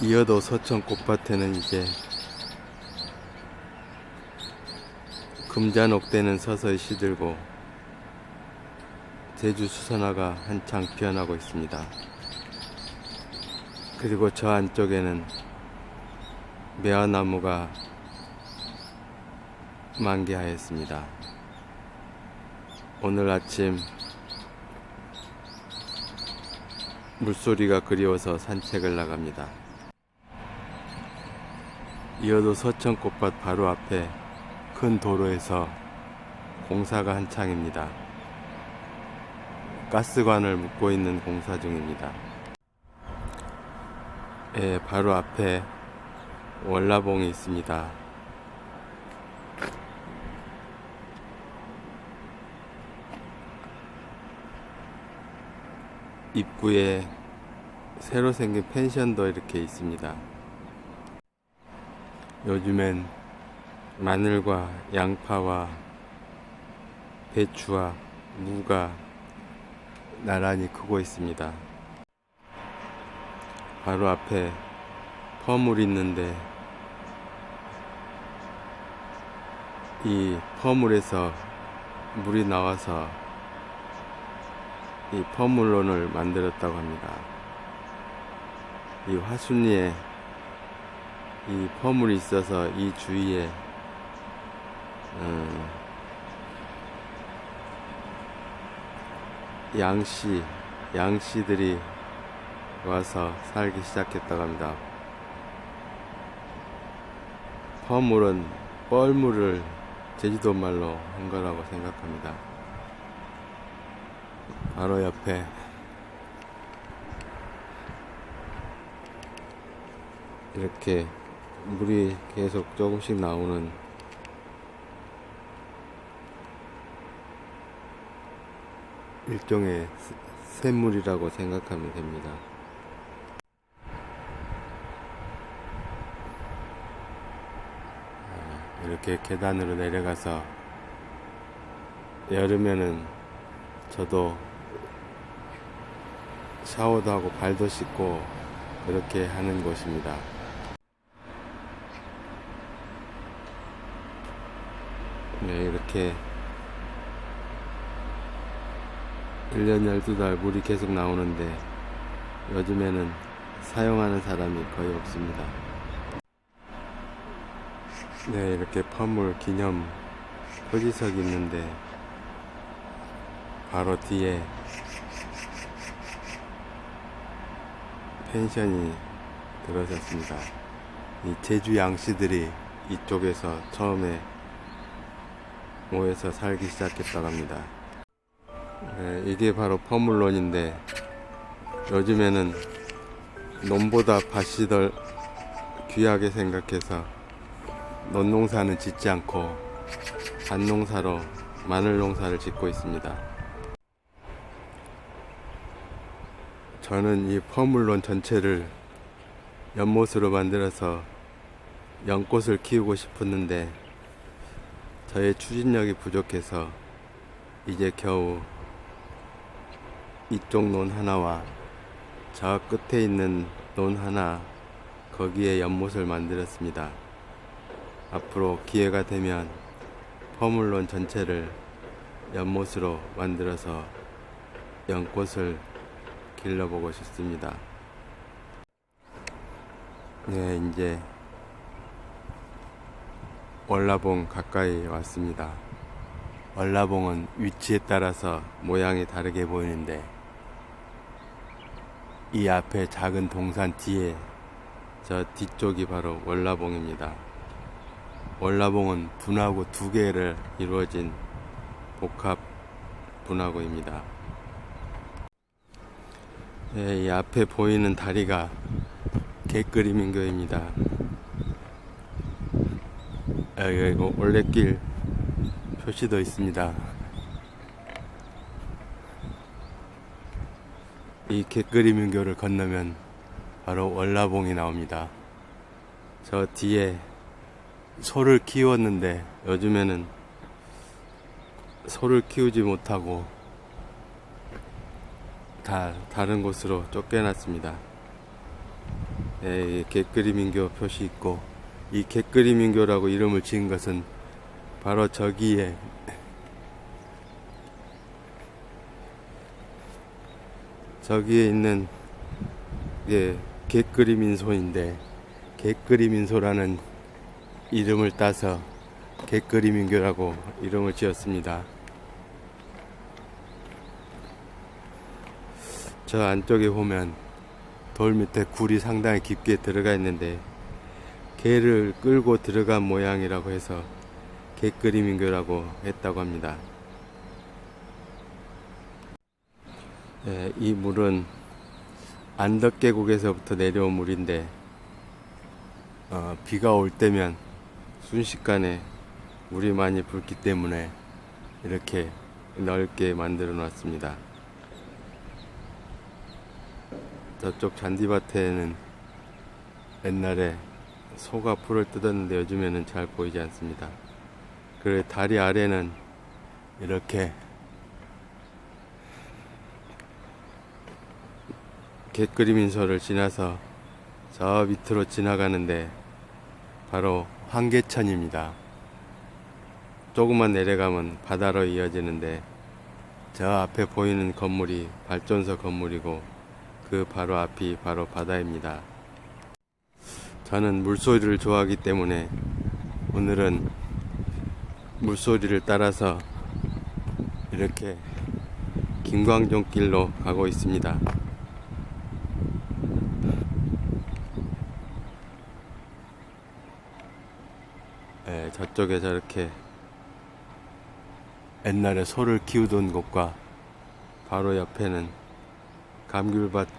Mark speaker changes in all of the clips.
Speaker 1: 이어도 서천 꽃밭에는 이제 금잔옥대는 서서히 시들고 제주 수선화가 한창 피어나고 있습니다. 그리고 저 안쪽에는 매화나무가 만개하였습니다. 오늘 아침 물소리가 그리워서 산책을 나갑니다. 이어도 서천꽃밭 바로 앞에 큰 도로에서 공사가 한창입니다. 가스관을 묶고 있는 공사 중입니다. 예, 바로 앞에 월라봉이 있습니다. 입구에 새로 생긴 펜션도 이렇게 있습니다. 요즘엔 마늘과 양파와 배추와 무가 나란히 크고 있습니다. 바로 앞에 퍼물 있는데 이 퍼물에서 물이 나와서 이 퍼물론을 만들었다고 합니다. 이 화순리에 이 퍼물이 있어서 이 주위에 음, 양씨 양씨들이 와서 살기 시작했다고 합니다. 퍼물은 뻘물을 제주도 말로 한 거라고 생각합니다. 바로 옆에 이렇게 물이 계속 조금씩 나오는 일종의 새- 샘물이라고 생각하면 됩니다. 아, 이렇게 계단으로 내려가서 여름에는 저도 샤워도 하고 발도 씻고 그렇게 하는 곳입니다. 이렇게 1년 12달 물이 계속 나오는데 요즘에는 사용하는 사람이 거의 없습니다. 네, 이렇게 펌물 기념 표지석이 있는데 바로 뒤에 펜션이 들어섰습니다. 이 제주 양씨들이 이쪽에서 처음에 모여서 살기 시작했다고 합니다. 네, 이게 바로 퍼물론인데 요즘에는 논보다 밭이 덜 귀하게 생각해서 논농사는 짓지 않고 밭농사로 마늘 농사를 짓고 있습니다. 저는 이 퍼물론 전체를 연못으로 만들어서 연꽃을 키우고 싶었는데 저의 추진력이 부족해서 이제 겨우 이쪽 논 하나와 저 끝에 있는 논 하나 거기에 연못을 만들었습니다. 앞으로 기회가 되면 퍼물론 전체를 연못으로 만들어서 연꽃을 길러보고 싶습니다. 네, 이제 월라봉 가까이 왔습니다. 월라봉은 위치에 따라서 모양이 다르게 보이는데 이 앞에 작은 동산 뒤에 저 뒤쪽이 바로 월라봉입니다. 월라봉은 분화구 두 개를 이루어진 복합 분화구입니다. 네, 이 앞에 보이는 다리가 개그리민교입니다. 여기 이거 올레길 표시도 있습니다. 이 개그리민교를 건너면 바로 월라봉이 나옵니다. 저 뒤에 소를 키웠는데 요즘에는 소를 키우지 못하고 다 다른 곳으로 쫓겨났습니다. 예, 이 개끄리 민교 표시 있고 이 개끄리 민교라고 이름을 지은 것은 바로 저기에 저기에 있는 예, 개끄리 민소인데 개끄리 민소라는 이름을 따서 개끄리 민교라고 이름을 지었습니다. 저 안쪽에 보면 돌 밑에 굴이 상당히 깊게 들어가 있는데 개를 끌고 들어간 모양이라고 해서 개끄리 민교라고 했다고 합니다. 예, 이 물은 안덕 계곡에서부터 내려온 물인데 어, 비가 올 때면 순식간에 물이 많이 붓기 때문에 이렇게 넓게 만들어 놨습니다. 저쪽 잔디밭에는 옛날에 소가 풀을 뜯었는데 요즘에는 잘 보이지 않습니다. 그리고 다리 아래는 이렇게 민소를 지나서 저 밑으로 지나가는데 바로 황계천입니다. 조금만 내려가면 바다로 이어지는데 저 앞에 보이는 건물이 발전소 건물이고 그 바로 앞이 바로 바다입니다. 저는 물소리를 좋아하기 때문에 오늘은 물소리를 따라서 이렇게 김광종 길로 가고 있습니다. 예, 저쪽에 저렇게 옛날에 소를 키우던 곳과 바로 옆에는 감귤밭도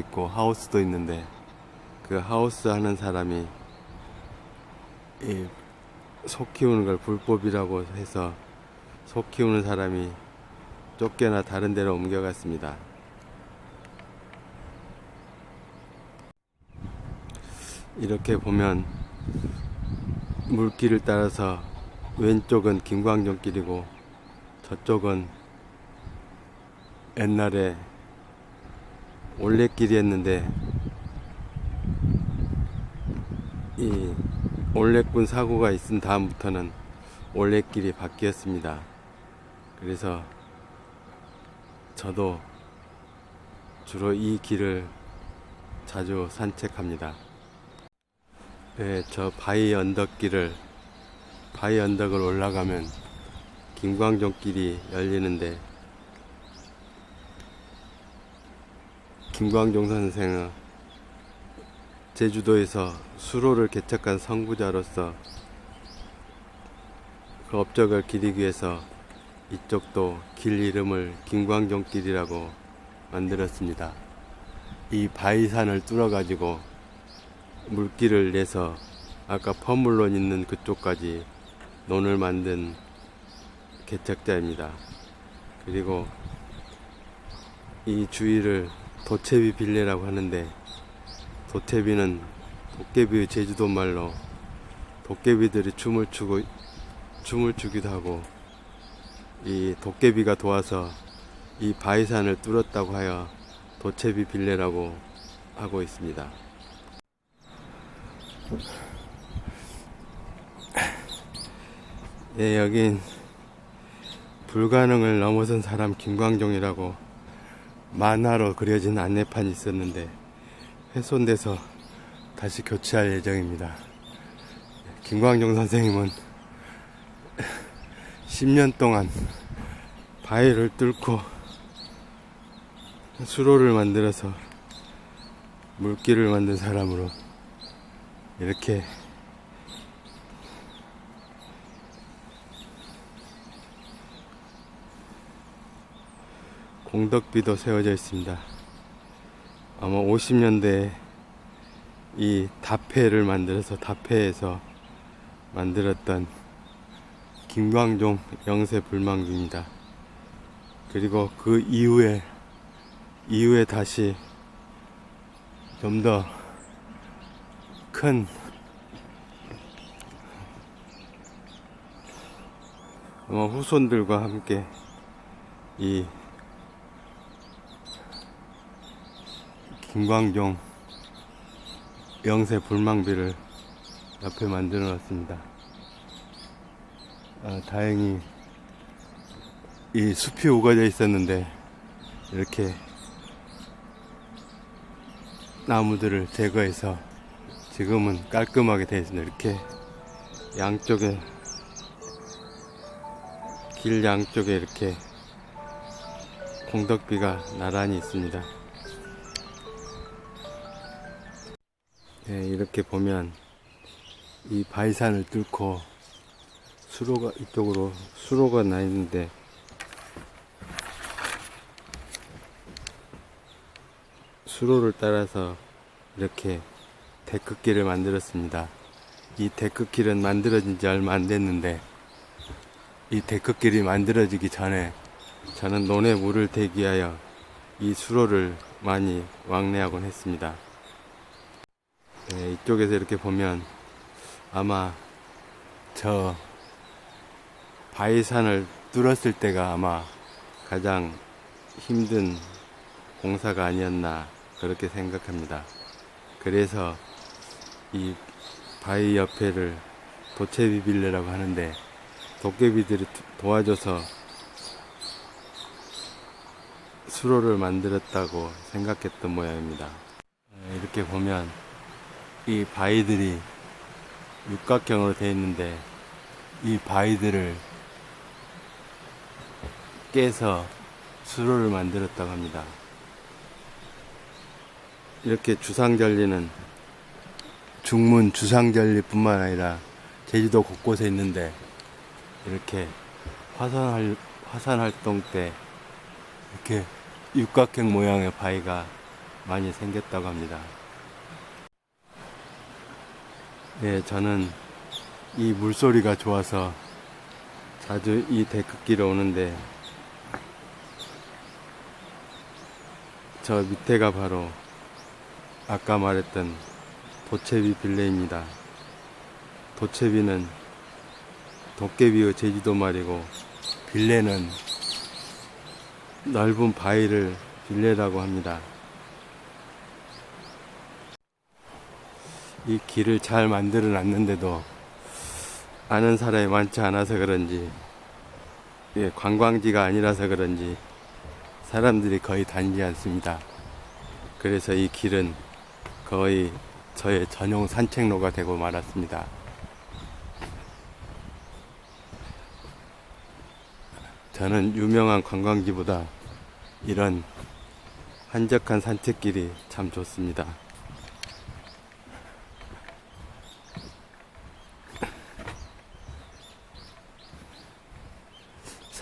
Speaker 1: 있고 하우스도 있는데 그 하우스 하는 사람이 이소 키우는 걸 불법이라고 해서 소 키우는 사람이 쫓겨나 다른 데로 옮겨갔습니다. 이렇게 보면 물길을 따라서 왼쪽은 김광정 길이고 저쪽은 옛날에 올레길이었는데 이 올레꾼 사고가 있은 다음부터는 올레길이 바뀌었습니다. 그래서 저도 주로 이 길을 자주 산책합니다. 네, 저 바위 언덕길을 바위 언덕을 올라가면 김광종 길이 열리는데 김광종 선생은 제주도에서 수로를 개척한 선구자로서 그 업적을 기리기 위해서 이쪽도 길 이름을 김광종 길이라고 만들었습니다. 이 바위산을 뚫어 가지고 물길을 내서 아까 퍼물론 있는 그쪽까지 논을 만든 개척자입니다. 그리고 이 주위를 도채비 빌레라고 하는데 도채비는 도깨비의 제주도 말로 도깨비들이 춤을 추고 춤을 추기도 하고 이 도깨비가 도와서 이 바위산을 뚫었다고 하여 도채비 빌레라고 하고 있습니다. 예, 여긴 불가능을 넘어선 사람 김광종이라고 만화로 그려진 안내판이 있었는데 훼손돼서 다시 교체할 예정입니다. 김광종 선생님은 10년 동안 바위를 뚫고 수로를 만들어서 물길을 만든 사람으로 이렇게 공덕비도 세워져 있습니다. 아마 50년대에 이 다패를 만들어서 다패에서 만들었던 김광종 영세 불망주입니다. 그리고 그 이후에 이후에 다시 좀 더 큰 후손들과 함께 이 김광종 영세 불망비를 옆에 만들어 놨습니다. 아, 다행히 이 숲이 우거져 있었는데 이렇게 나무들을 제거해서 지금은 깔끔하게 되어 있습니다. 이렇게 양쪽에 길 양쪽에 이렇게 공덕비가 나란히 있습니다. 이렇게 보면 이 바위산을 뚫고 수로가 이쪽으로 수로가 나 있는데 수로를 따라서 이렇게 데크길을 만들었습니다. 이 데크길은 만들어진 지 얼마 안 됐는데 이 데크길이 만들어지기 전에 저는 논에 물을 대기하여 이 수로를 많이 왕래하곤 했습니다. 네, 이쪽에서 이렇게 보면 아마 저 바위산을 뚫었을 때가 아마 가장 힘든 공사가 아니었나 그렇게 생각합니다. 그래서 이 바위 옆에를 도채비 빌레라고 하는데 도깨비들이 도와줘서 수로를 만들었다고 생각했던 모양입니다. 네, 이렇게 보면 이 바위들이 육각형으로 되어 있는데 이 바위들을 깨서 수로를 만들었다고 합니다. 이렇게 주상절리는 중문 주상절리뿐만 아니라 제주도 곳곳에 있는데 이렇게 화산 활- 화산 활동 때 이렇게 육각형 모양의 바위가 많이 생겼다고 합니다. 네, 저는 이 물소리가 좋아서 자주 이 데크길에 오는데 저 밑에가 바로 아까 말했던 도채비 빌레입니다. 도채비는 도깨비의 제주도 말이고 빌레는 넓은 바위를 빌레라고 합니다. 이 길을 잘 만들어 놨는데도 아는 사람이 많지 않아서 그런지 예, 관광지가 아니라서 그런지 사람들이 거의 다니지 않습니다. 그래서 이 길은 거의 저의 전용 산책로가 되고 말았습니다. 저는 유명한 관광지보다 이런 한적한 산책길이 참 좋습니다.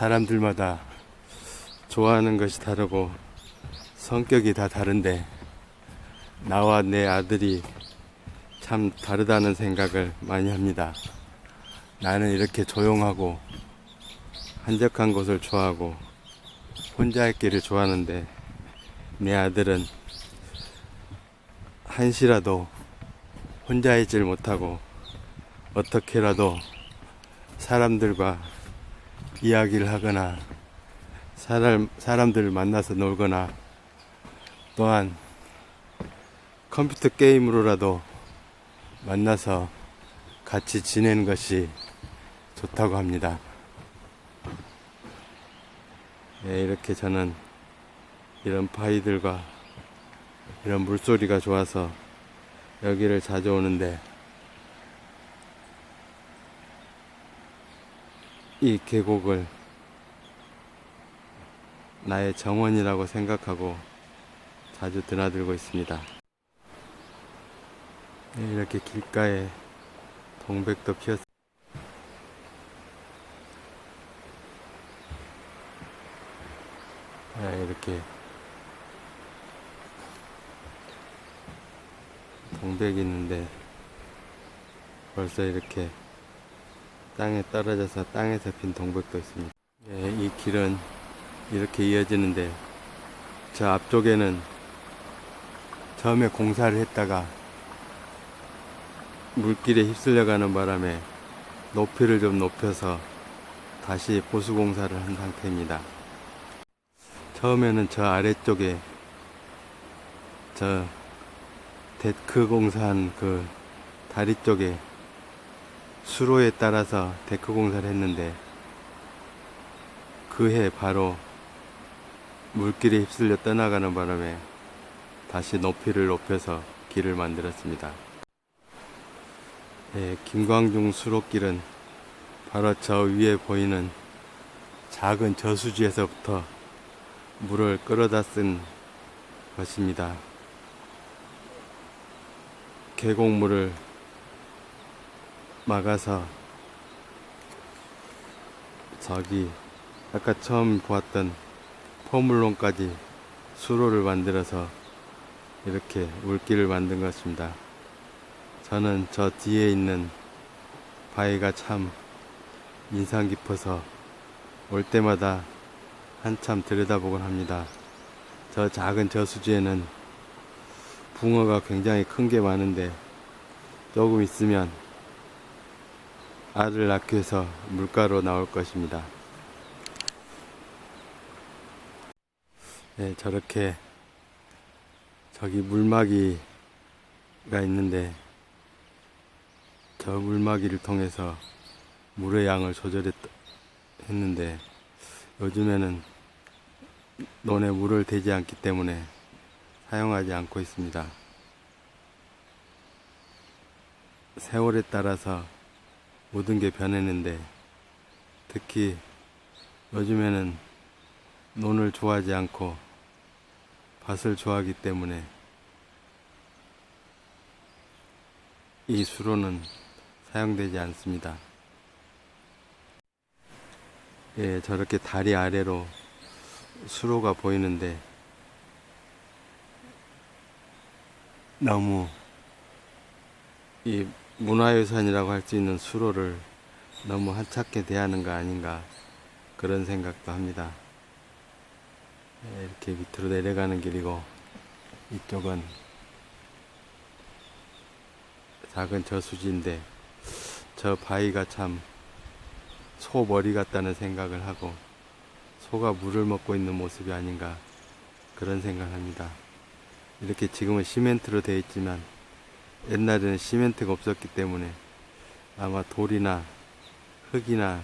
Speaker 1: 사람들마다 좋아하는 것이 다르고 성격이 다 다른데 나와 내 아들이 참 다르다는 생각을 많이 합니다. 나는 이렇게 조용하고 한적한 곳을 좋아하고 혼자 있기를 좋아하는데 내 아들은 한시라도 혼자 있질 못하고 어떻게라도 사람들과 이야기를 하거나 사람, 사람들을 만나서 놀거나 또한 컴퓨터 게임으로라도 만나서 같이 지내는 것이 좋다고 합니다. 네, 이렇게 저는 이런 바위들과 이런 물소리가 좋아서 여기를 자주 오는데 이 계곡을 나의 정원이라고 생각하고 자주 드나들고 있습니다. 네, 이렇게 길가에 동백도 피었 네, 이렇게 동백이 있는데 벌써 이렇게 땅에 떨어져서 땅에서 핀 동백도 있습니다. 네, 이 길은 이렇게 이어지는데 저 앞쪽에는 처음에 공사를 했다가 물길에 휩쓸려 가는 바람에 높이를 좀 높여서 다시 보수 공사를 한 상태입니다. 처음에는 저 아래쪽에 저 데크 공사한 그 다리 쪽에 수로에 따라서 데크 공사를 했는데 그 해 바로 물길에 휩쓸려 떠나가는 바람에 다시 높이를 높여서 길을 만들었습니다. 예, 김광중 수로길은 바로 저 위에 보이는 작은 저수지에서부터 물을 끌어다 쓴 것입니다. 계곡물을 막아서 저기 아까 처음 보았던 포물론까지 수로를 만들어서 이렇게 물길을 만든 것입니다. 저는 저 뒤에 있는 바위가 참 인상 깊어서 올 때마다 한참 들여다보곤 합니다. 저 작은 저수지에는 붕어가 굉장히 큰 게 많은데 조금 있으면 알을 낳기 위해서 물가로 나올 것입니다. 네, 저렇게 저기 물막이가 있는데 저 물막이를 통해서 물의 양을 조절했는데 요즘에는 논에 물을 대지 않기 때문에 사용하지 않고 있습니다. 세월에 따라서 모든 게 변했는데 특히 요즘에는 논을 좋아하지 않고 밭을 좋아하기 때문에 이 수로는 사용되지 않습니다. 예, 저렇게 다리 아래로 수로가 보이는데 너무 이 문화유산이라고 할 수 있는 수로를 너무 한착게 대하는 거 아닌가 그런 생각도 합니다. 예, 이렇게 밑으로 내려가는 길이고 이쪽은 작은 저수지인데 저 바위가 참 소 머리 같다는 생각을 하고 소가 물을 먹고 있는 모습이 아닌가 그런 생각을 합니다. 이렇게 지금은 시멘트로 되어 있지만 옛날에는 시멘트가 없었기 때문에 아마 돌이나 흙이나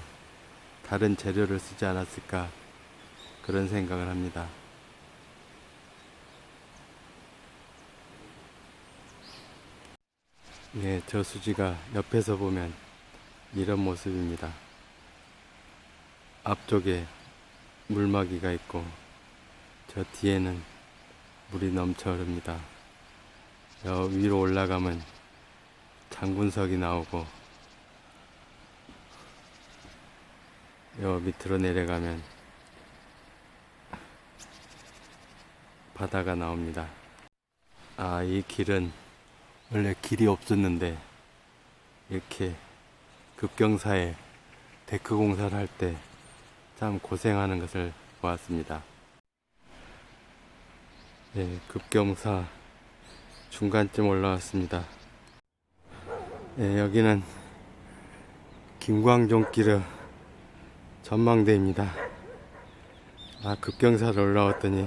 Speaker 1: 다른 재료를 쓰지 않았을까 그런 생각을 합니다. 네, 저수지가 옆에서 보면 이런 모습입니다. 앞쪽에 물막이가 있고 저 뒤에는 물이 넘쳐 흐릅니다. 저 위로 올라가면 장군석이 나오고 여 밑으로 내려가면 바다가 나옵니다. 아, 이 길은 원래 길이 없었는데 이렇게 급경사에 데크 공사를 할 때 참 고생하는 것을 보았습니다. 네, 급경사 중간쯤 올라왔습니다. 네, 여기는 김광종길의 전망대입니다. 아, 급경사를 올라왔더니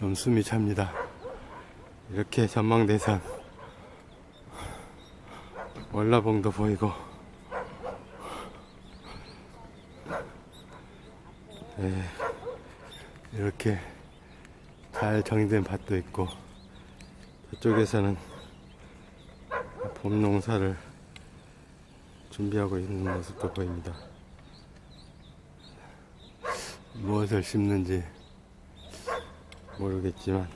Speaker 1: 좀 숨이 찹니다. 이렇게 전망대선 월라봉도 보이고 네, 이렇게 잘 정리된 밭도 있고 저쪽에서는 봄 농사를 준비하고 있는 모습도 보입니다. 무엇을 심는지 모르겠지만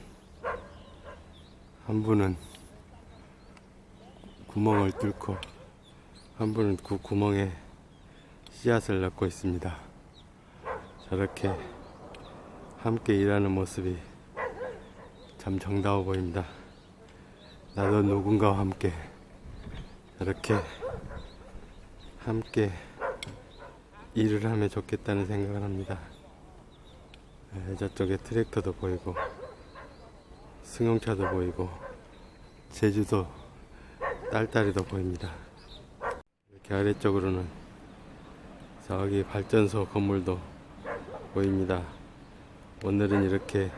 Speaker 1: 한 분은 구멍을 뚫고 한 분은 그 구멍에 씨앗을 넣고 있습니다. 저렇게 함께 일하는 모습이 참 정다워 보입니다. 나도 누군가와 함께 저렇게 함께 일을 하면 좋겠다는 생각을 합니다. 네, 저쪽에 트랙터도 보이고 승용차도 보이고 제주도 딸딸이도 보입니다. 이렇게 아래쪽으로는 저기 발전소 건물도 보입니다. 오늘은 이렇게